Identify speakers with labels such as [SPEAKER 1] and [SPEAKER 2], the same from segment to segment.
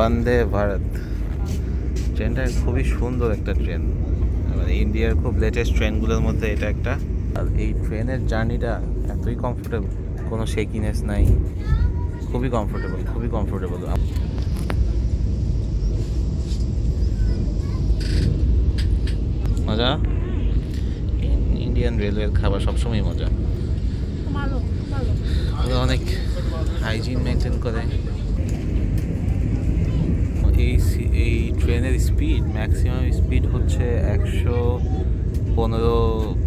[SPEAKER 1] বন্দে ভারত ট্রেনটা খুবই সুন্দর একটা ট্রেন মানে ইন্ডিয়ার খুব লেটেস্ট ট্রেনগুলোর মধ্যে এটা একটা। আর এই ট্রেনের জার্নিটা এতই কমফোর্টেবল কোনো শেকিনেস নাই। খুবই কমফোর্টেবল খুবই কমফোর্টেবল মজা? ইন্ডিয়ান রেলওয়ের খাবার সবসময় মজা। ওরা অনেক হাইজিন মেনটেন করে। এই এই ট্রেনের স্পিড ম্যাক্সিমাম স্পিড হচ্ছে একশো পনেরো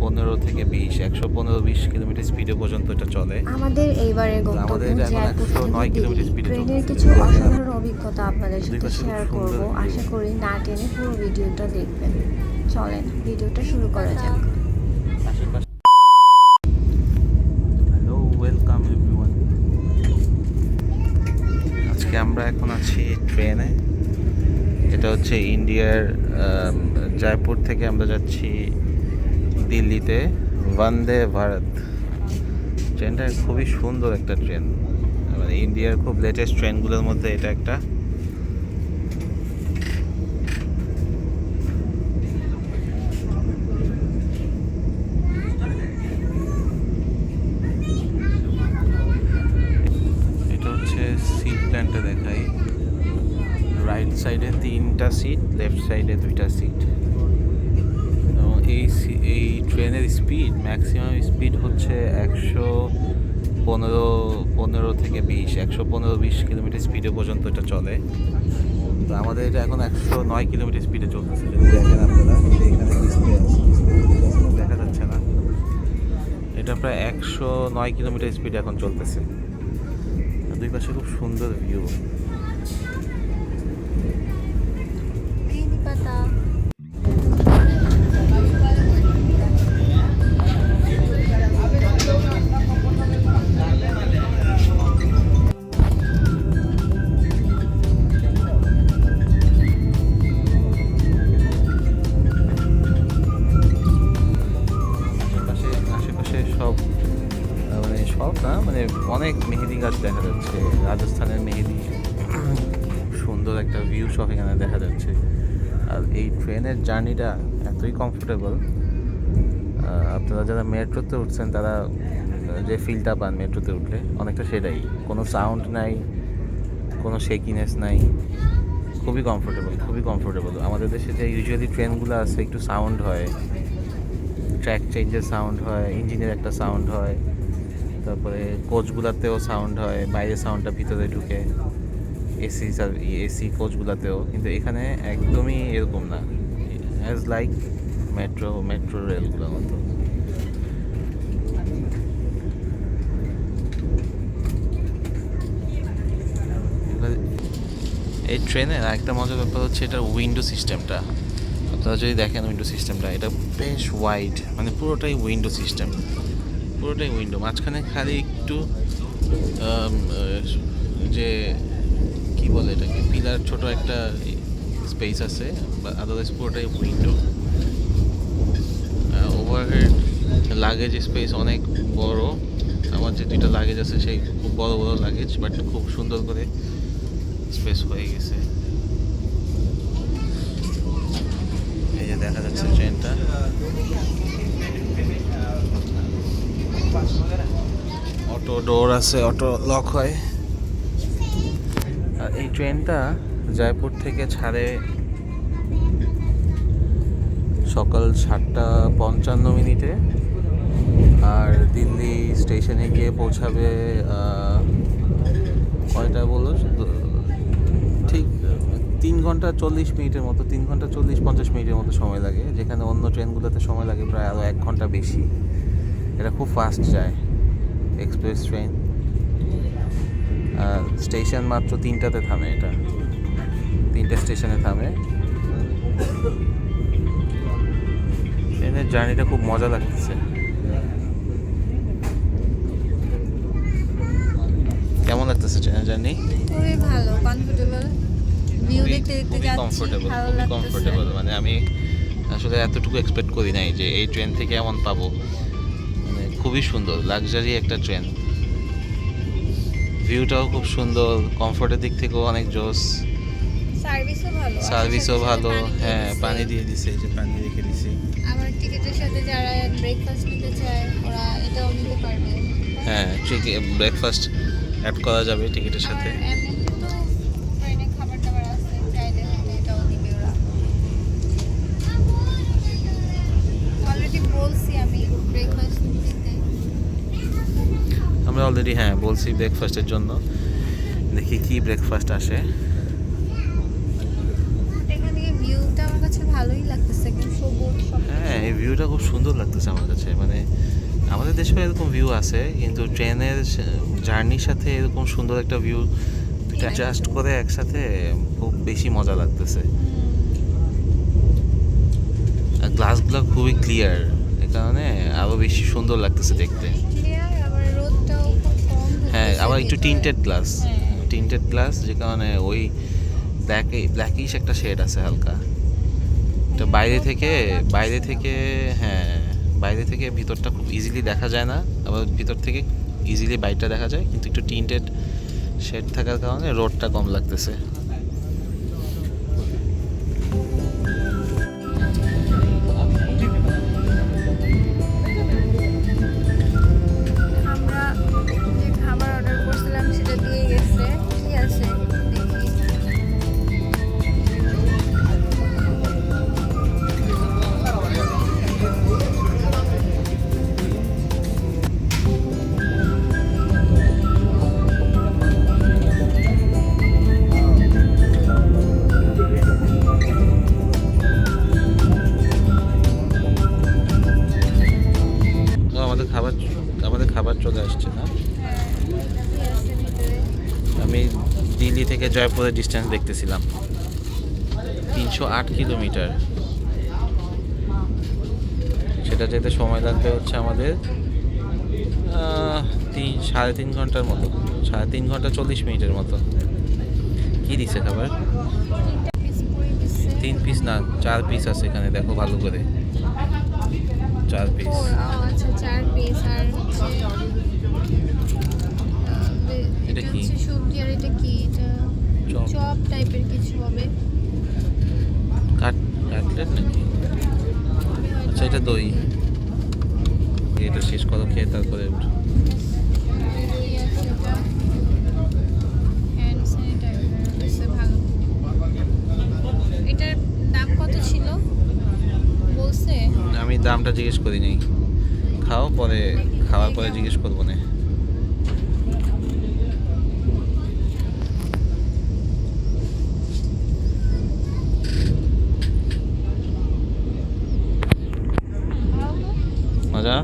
[SPEAKER 1] পনেরো থেকে বিশ একশো পনেরো বিশ কিলোমিটার স্পিডে পর্যন্ত এটা চলে।
[SPEAKER 2] আমাদের গন্তব্য
[SPEAKER 1] আমাদের
[SPEAKER 2] জয়পুর
[SPEAKER 1] 109 কিলোমিটার স্পিডে
[SPEAKER 2] ট্রেনের কিছু অসাধারণ অভিজ্ঞতা আপনাদের সাথে শেয়ার করব। আশা করি না টেনে পুরো ভিডিওটা দেখবেন। চলেন ভিডিওটা শুরু করা যাক।
[SPEAKER 1] হ্যালো ওয়েলকাম এভরিওয়ান আজকে আমরা এখন আছি ট্রেনে। এটা হচ্ছে ইন্ডিয়ার জয়পুর থেকে আমরা যাচ্ছি দিল্লিতে। বন্দে ভারত। ট্রেনটা খুবই সুন্দর একটা ট্রেন। মানে ইন্ডিয়ার খুব লেটেস্ট ট্রেনগুলোর মধ্যে এটা একটা এটা হচ্ছে সিট প্ল্যানটা দেখাই রাইট সাইডে তিনটা সিট লেফট সাইডে দুইটা সিট এবং এই এই ট্রেনের স্পিড ম্যাক্সিমাম স্পিড হচ্ছে একশো পনেরো পনেরো থেকে বিশ, একশো পনেরো বিশ কিলোমিটার স্পিডে পর্যন্ত এটা চলে। তো আমাদের এটা এখন একশো নয় কিলোমিটার স্পিডে চলতেছে। দেখেন আপনারা দেখা যাচ্ছে না। এটা প্রায় একশো নয় কিলোমিটার স্পিডে এখন চলতেছে। দুই পাশে খুব সুন্দর ভিউ অনেক মেহেদি গাছ দেখা যাচ্ছে। রাজস্থানের মেহেদি, সুন্দর একটা ভিউ সব এখানে দেখা যাচ্ছে। আর এই ট্রেনের জার্নিটা এতই কমফোর্টেবল আপনারা যারা মেট্রোতে উঠছেন, তারা যে ফিলটা পান মেট্রোতে উঠলে, অনেকটা সেটাই। কোনো সাউন্ড নাই, কোনো শেকিনেস নাই। খুবই কমফোর্টেবল খুবই কমফোর্টেবল আমাদের দেশে যে ইউজুয়ালি ট্রেনগুলো আছে, একটু সাউন্ড হয়। ট্র্যাক চেঞ্জের সাউন্ড হয় ইঞ্জিনের একটা সাউন্ড হয়। তারপরে কোচগুলাতেও সাউন্ড হয় বাইরে সাউন্ডটা ভিতরে ঢুকে। এসি এসি কোচগুলাতেও, কিন্তু এখানে একদমই এরকম না। অ্যাজ লাইক মেট্রো মেট্রো রেলগুলোর মতো। এই ট্রেনের আরেকটা মজার ব্যাপার হচ্ছে এটার উইন্ডো সিস্টেমটা আপনারা যদি দেখেন উইন্ডো সিস্টেমটা এটা বেশ ওয়াইড মানে পুরোটাই উইন্ডো সিস্টেম পুরোটাই উইন্ডো মাঝখানে খালি একটু যে কি বলে এটাকে, পিলার ছোট একটা স্পেস আছে আদারওয়াইজ পুরোটাই উইন্ডো ওভারহেড লাগেজ স্পেস অনেক বড়, আমার যে দুইটা লাগেজ আছে সেই খুব বড় বড় লাগেজ বাট খুব সুন্দর করে স্পেস হয়ে গেছে। এই যে দেখা যাচ্ছে ট্রেনটা অটো ডোর আছে, অটো লক হয়। আর এই ট্রেনটা জয়পুর থেকে ছাড়ে সকাল সাতটা পঞ্চান্ন মিনিটে। আর দিল্লি স্টেশনে গিয়ে পৌঁছাবে কয়টা বলল? ঠিক, তিন ঘণ্টা চল্লিশ মিনিটের মতো, তিন ঘণ্টা চল্লিশ পঞ্চাশ মিনিটের মতো সময় লাগে। যেখানে অন্য ট্রেনগুলোতে সময় লাগে, প্রায় আরও এক ঘণ্টা বেশি। এটা খুব ফাস্ট যায়। এক্সপ্রেস ট্রেন আর স্টেশন মাত্র তিনটাতে থামে এটা। তিনটে স্টেশনে থামে। ট্রেনের জার্নিটা খুব মজা লাগতেছে। কেমন লাগতেছে ট্রেনের জার্নি
[SPEAKER 2] খুবই ভালো কমফোর্টেবল ভিউ দেখতে দেখতে
[SPEAKER 1] খুবই
[SPEAKER 2] যাচ্ছি
[SPEAKER 1] কমফোর্টেবল খুবই কমফোর্টেবল মানে আমি আসলে এতটুকু এক্সপেক্ট করি নাই যে এই ট্রেন থেকে এমন পাবো। খুবই সুন্দর লাক্সারি একটা ট্রেন ভিউটাও খুব সুন্দর কমফোর্টের দিক থেকেও অনেক জোস।
[SPEAKER 2] সার্ভিসও ভালো
[SPEAKER 1] সার্ভিসও ভালো হ্যাঁ পানি দিয়ে দিছে এই যে পানি রেখে দিছি।
[SPEAKER 2] টিকিটের সাথে যারা ব্রেকফাস্ট নিতে চায় ওরা এটাও নিতে পারবে।
[SPEAKER 1] হ্যাঁ ঠিক ব্রেকফাস্ট অ্যাড করা যাবে টিকিটের সাথে।
[SPEAKER 2] অলরেডি বলছি আমি ব্রেকফাস্ট দিতে
[SPEAKER 1] আমরা অলরেডি হ্যাঁ বলছি ব্রেকফাস্টের জন্য। দেখি কি ব্রেকফাস্ট আসে। হ্যাঁ এই ভিউটা খুব সুন্দর লাগতেছে আমার কাছে। মানে আমাদের দেশেও এরকম ভিউ আছে কিন্তু ট্রেনের জার্নির সাথে এরকম সুন্দর একটা ভিউ অ্যাডজাস্ট করে একসাথে খুব বেশি মজা লাগতেছে। আর গ্লাসগুলো খুবই ক্লিয়ার এ কারণে আরও বেশি সুন্দর লাগতেছে দেখতে।
[SPEAKER 2] আবার
[SPEAKER 1] একটু। Tinted glass. টিন্টেড গ্লাস যে কারণে ওই ব্ল্যাক ব্ল্যাকিশ একটা শেড আছে হালকা তো বাইরে থেকে বাইরে থেকে হ্যাঁ বাইরে থেকে ভিতরটা খুব ইজিলি দেখা যায় না আবার ভিতর থেকে ইজিলি বাইরটা দেখা যায় কিন্তু একটু টিন্টেড শেড থাকার কারণে রোডটা কম লাগতেছে জয়পুরের ডিস্টেন্স দেখতেছিলাম। তিনশো আট কিলোমিটার। সেটা যেতে সময় লাগবে হচ্ছে আমাদের তিন সাড়ে তিন ঘণ্টার মতো। সাড়ে তিন ঘণ্টা চল্লিশ মিনিটের মতো। কি দিছে খাবার? তিন পিস না চার পিস আছে এখানে দেখো ভালো করে। চার পিস
[SPEAKER 2] আচ্ছা
[SPEAKER 1] এটা কি?
[SPEAKER 2] সবজি আর এটা কি? এটা
[SPEAKER 1] চপ
[SPEAKER 2] টাইপের কিছু হবে।
[SPEAKER 1] কাট কাটলেট নাকি? আচ্ছা এটা দই। এটা শেষ করো খেয়ে তারপরে
[SPEAKER 2] এটার দাম কত ছিল? বলছে?
[SPEAKER 1] আমি দামটা জিজ্ঞেস করি নাই খাও পরে খাওয়ার পরে জিজ্ঞেস করব না। মজা।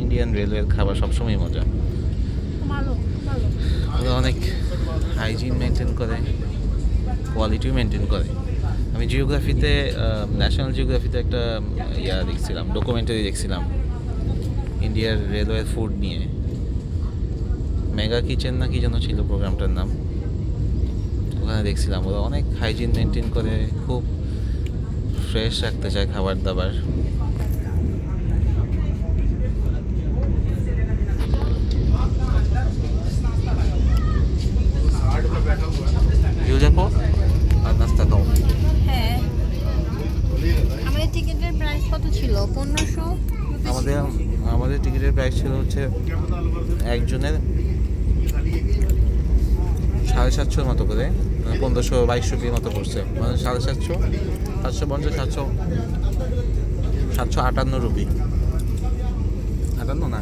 [SPEAKER 1] ইন্ডিয়ান রেলওয়ের খাবার সবসময় মজা। ওরা অনেক হাইজিন মেনটেন করে কোয়ালিটিও মেনটেন করে। আমি জিওগ্রাফিতে ন্যাশনাল জিওগ্রাফিতে একটা ইয়া দেখছিলাম ডকুমেন্টারি দেখছিলাম। ইন্ডিয়ার রেলওয়ে ফুড নিয়ে। মেগা কিচেন না কি যেন ছিল প্রোগ্রামটার নাম। ওখানে দেখছিলাম ওরা অনেক হাইজিন মেনটেন করে খুব ফ্রেশ রাখতে চায় খাবার দাবার ভিউ দেখো আর নাস্তা খাও
[SPEAKER 2] হ্যাঁ আমাদের টিকিটের প্রাইস কত ছিল পনেরোশো
[SPEAKER 1] আমাদের আমাদের টিকিটের প্রাইস ছিল হচ্ছে একজনের সাড়ে সাতশোর মতো করে মানে পনেরোশো বাইশশো রুপির মতো পড়ছে মানে সাড়ে সাতশো সাতশো পঞ্চাশ, সাতশো সাতশো আটান্ন রুপি। আটান্ন না?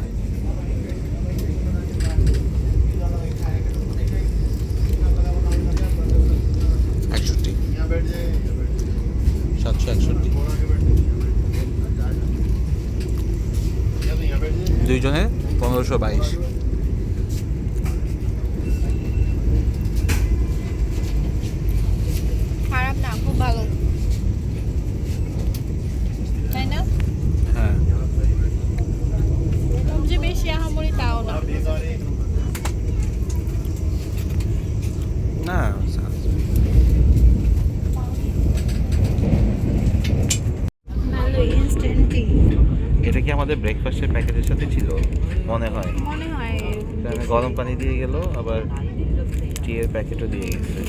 [SPEAKER 1] একষট্টি। সাতশো একষট্টি। দুইজনের পনেরোশো বাইশ
[SPEAKER 2] খারাপ না খুব ভালো তাই না
[SPEAKER 1] হ্যাঁ
[SPEAKER 2] খুব যে বেশি আহামরি তাও না
[SPEAKER 1] না
[SPEAKER 2] ভালো ইনস্ট্যান্টলি
[SPEAKER 1] এটা কি আমাদের ব্রেকফাস্টের প্যাকেটের সাথে ছিল মনে হয়।
[SPEAKER 2] মনে হয়।
[SPEAKER 1] গরম পানি দিয়ে গেল আবার টিয়ের এর প্যাকেটও দিয়ে গেছে।